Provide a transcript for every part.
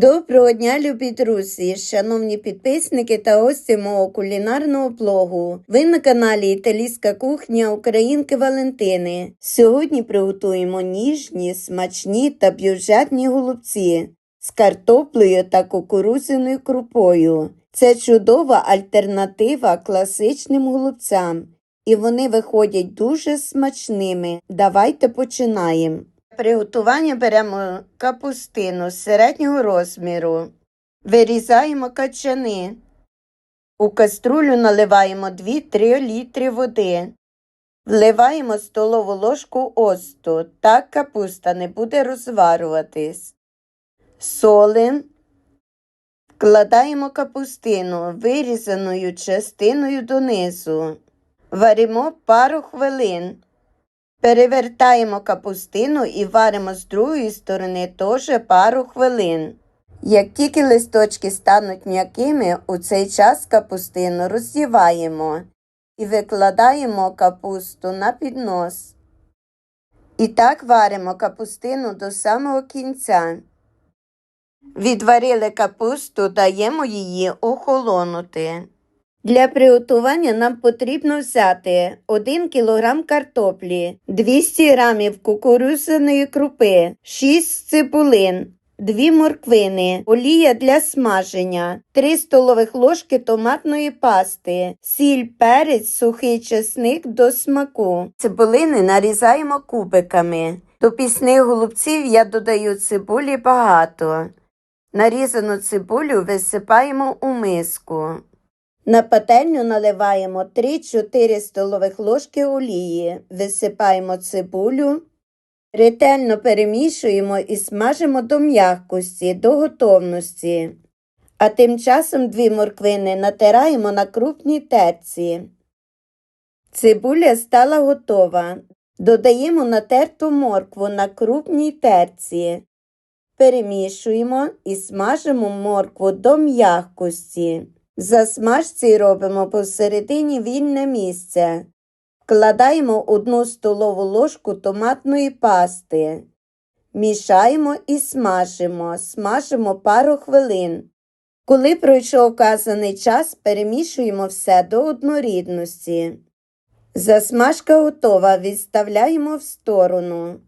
Доброго дня, любі друзі, шановні підписники та гості мого кулінарного блогу. Ви на каналі Італійська кухня Українки Валентини. Сьогодні приготуємо ніжні, смачні та бюджетні голубці з картоплею та кукурудзяною крупою. Це чудова альтернатива класичним голубцям, і вони виходять дуже смачними. Давайте починаємо. Приготування беремо капустину середнього розміру, вирізаємо качани. У каструлю наливаємо 2-3 літри води. Вливаємо столову ложку оцту, так капуста не буде розварюватись. Солим. Вкладаємо капустину вирізаною частиною донизу. Варимо пару хвилин. Перевертаємо капустину і варимо з другої сторони теж пару хвилин. Як тільки листочки стануть м'якими, у цей час капустину роздіваємо і викладаємо капусту на піднос. І так варимо капустину до самого кінця. Відварили капусту, даємо її охолонути. Для приготування нам потрібно взяти 1 кг картоплі, 200 г кукурудзяної крупи, 6 цибулин, 2 морквини, олія для смаження, 3 столових ложки томатної пасти, сіль, перець, сухий чесник до смаку. Цибулини нарізаємо кубиками. До пісних голубців я додаю цибулі багато. Нарізану цибулю висипаємо у миску. На пательню наливаємо 3-4 столових ложки олії, висипаємо цибулю, ретельно перемішуємо і смажимо до м'якості, до готовності. А тим часом дві морквини натираємо на крупній терці. Цибуля стала готова. Додаємо натерту моркву на крупній терці. Перемішуємо і смажимо моркву до м'якості. Засмажці робимо посередині вільне місце. Вкладаємо одну столову ложку томатної пасти. Мішаємо і смажимо, смажимо пару хвилин. Коли пройшов вказаний час, перемішуємо все до однорідності. Засмажка готова, відставляємо в сторону.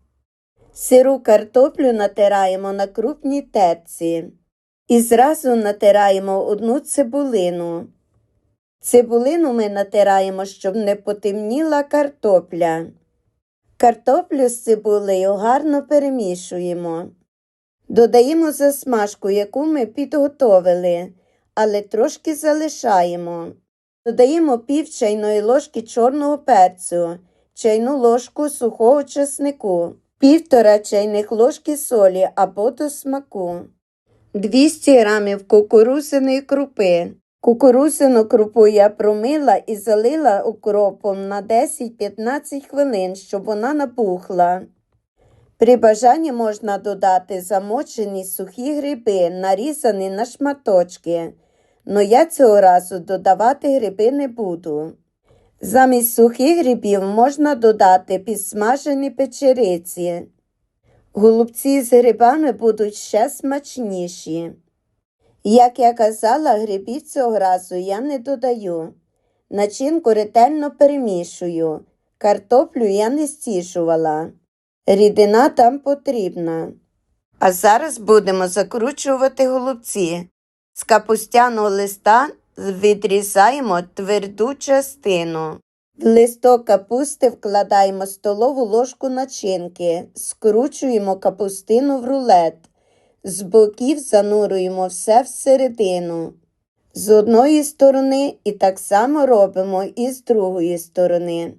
Сиру картоплю натираємо на крупній терці. І зразу натираємо одну цибулину. Цибулину ми натираємо, щоб не потемніла картопля. Картоплю з цибулею гарно перемішуємо. Додаємо засмажку, яку ми підготовили, але трошки залишаємо. Додаємо пів чайної ложки чорного перцю, чайну ложку сухого чеснику, півтора чайних ложки солі або до смаку. 200 грамів кукурудзяної крупи. Кукурудзяну крупу я промила і залила укропом на 10-15 хвилин, щоб вона набухла. При бажанні можна додати замочені сухі гриби, нарізані на шматочки, но я цього разу додавати гриби не буду. Замість сухих грибів можна додати підсмажені печериці. Голубці з грибами будуть ще смачніші. Як я казала, грибів цього разу я не додаю. Начинку ретельно перемішую. Картоплю я не стішувала. Рідина там потрібна. А зараз будемо закручувати голубці. З капустяного листа відрізаємо тверду частину. В листок капусти вкладаємо столову ложку начинки, скручуємо капустину в рулет, з боків занурюємо все всередину. З одної сторони і так само робимо і з другої сторони.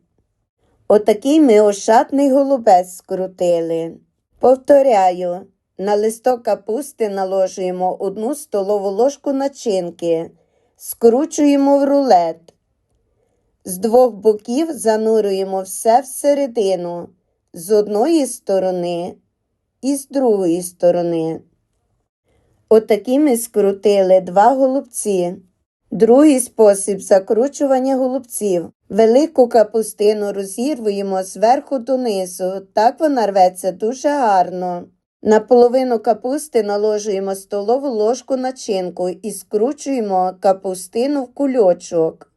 Отакий ми ошатний голубець скрутили. Повторяю, на листок капусти наложуємо одну столову ложку начинки, скручуємо в рулет. З двох боків занурюємо все всередину, з одної сторони і з другої сторони. Отакі ми скрутили два голубці. Другий спосіб закручування голубців. Велику капустину розірвуємо зверху донизу, так вона рветься дуже гарно. На половину капусти наложуємо столову ложку начинку і скручуємо капустину в кульочок.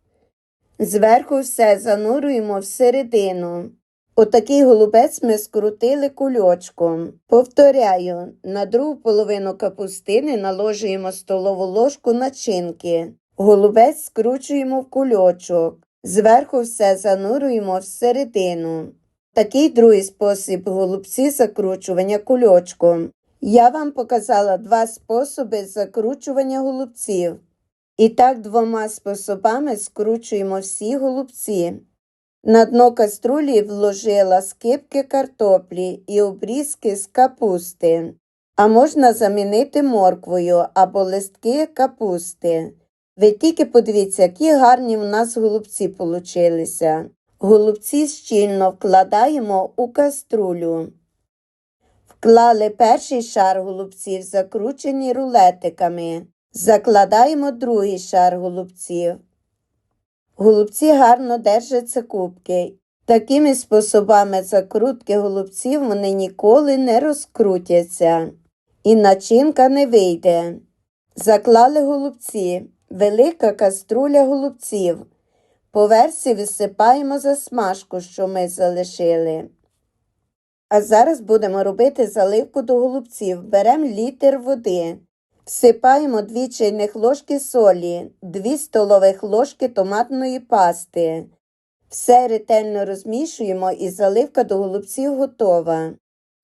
Зверху все занурюємо всередину. Отакий голубець ми скрутили кульочком. Повторяю, на другу половину капустини наложуємо столову ложку начинки. Голубець скручуємо в кульочок. Зверху все занурюємо всередину. Такий другий спосіб голубці закручування кульочком. Я вам показала два способи закручування голубців. І так двома способами скручуємо всі голубці. На дно каструлі вложила скипки картоплі і обрізки з капусти, а можна замінити морквою або листки капусти. Ви тільки подивіться, які гарні в нас голубці получилися. Голубці щільно вкладаємо у каструлю. Вклали перший шар голубців, закручені рулетиками. Закладаємо другий шар голубців. Голубці гарно держаться кубки. Такими способами закрутки голубців вони ніколи не розкрутяться. І начинка не вийде. Заклали голубці, велика каструля голубців. По версі висипаємо засмажку, що ми залишили. А зараз будемо робити заливку до голубців. Беремо літр води. Всипаємо 2 чайних ложки солі, 2 столових ложки томатної пасти. Все ретельно розмішуємо і заливка до голубців готова.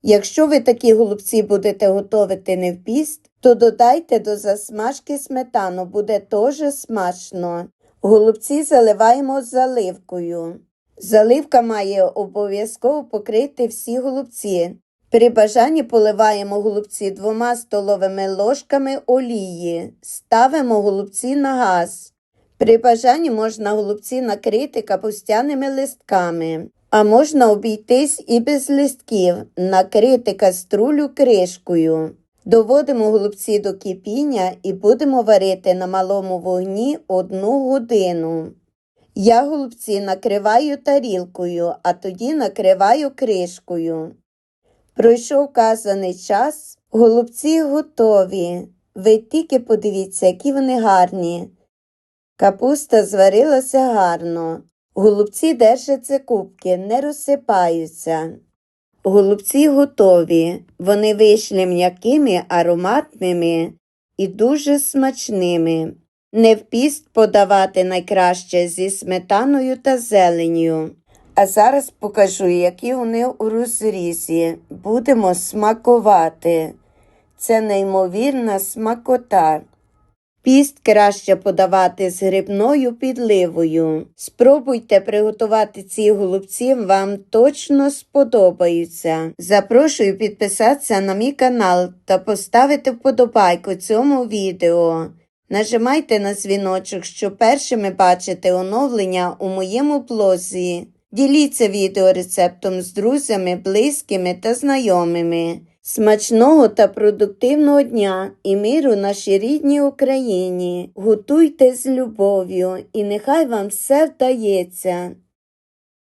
Якщо ви такі голубці будете готувати не в піст, то додайте до засмажки сметану, буде теж смачно. Голубці заливаємо заливкою. Заливка має обов'язково покрити всі голубці. При бажанні поливаємо голубці двома столовими ложками олії. Ставимо голубці на газ. При бажанні можна голубці накрити капустяними листками, а можна обійтись і без листків, накрити каструлю кришкою. Доводимо голубці до кипіння і будемо варити на малому вогні одну годину. Я голубці накриваю тарілкою, а тоді накриваю кришкою. Пройшов вказаний час, голубці готові. Ви тільки подивіться, які вони гарні. Капуста зварилася гарно. Голубці держаться кубки, не розсипаються. Голубці готові. Вони вийшли м'якими, ароматними і дуже смачними. Не в піст подавати найкраще зі сметаною та зеленню. А зараз покажу, які вони у розрізі. Будемо смакувати. Це неймовірна смакота. Піст краще подавати з грибною підливою. Спробуйте приготувати ці голубці, вам точно сподобаються. Запрошую підписатися на мій канал та поставити вподобайку цьому відео. Нажимайте на дзвіночок, щоб першими бачити оновлення у моєму блозі. Діліться відеорецептом з друзями, близькими та знайомими. Смачного та продуктивного дня і миру нашій рідній Україні. Готуйте з любов'ю і нехай вам все вдається.